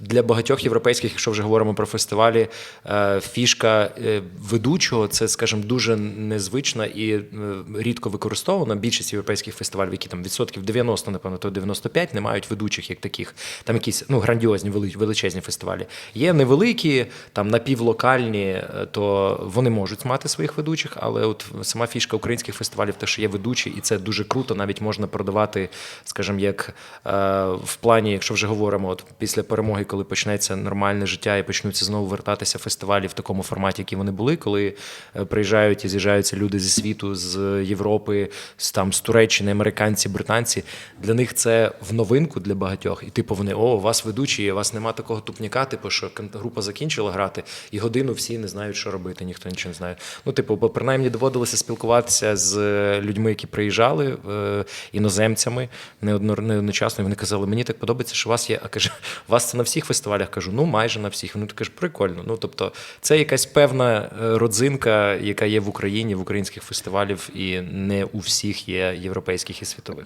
для багатьох європейських, якщо вже говоримо про фестивалі, е, фішка е, ведучого це, скажімо, дуже незвична і е, рідко використована. Більшість європейських фестивалів, які там відсотків 90, напевно, то 95, не мають ведучих як таких. Там якісь ну грандіозні, величезні фестивалі. Є невеликі, там напівлокальні, то вони можуть мати своїх ведучих, але от сама фішка українських фестивалів, те, що є ведучі, і це дуже круто. Навіть можна продавати, скажімо, як в плані, якщо вже говоримо, от після перемоги, коли почнеться нормальне життя і почнуться знову вертатися фестивалі в такому форматі, які вони були, коли е, приїжджають і з'їжджаються люди зі світу, з Європи, з там з Туреччини, американці, британці. Для них це в новинку для багатьох. І типу вони о, у вас ведучі, у вас нема такого тупняка, типу, що група закінчила грати, і годину всі не знають, що робити, ніхто нічого не знає. Ну, типу, бо принаймні доводилося спілкуватися з людьми, які приїжджали, е, іноземцями неодно, неодночасно. І вони казали, мені так подобається, що у вас є. А каже, у вас це на всіх фестивалях? Кажу, ну майже на всіх. Вони кажуть, прикольно. Ну тобто, це якась певна е, родзинка, яка є в Україні, в українських фестивалів, і не у всіх є європейських і світових.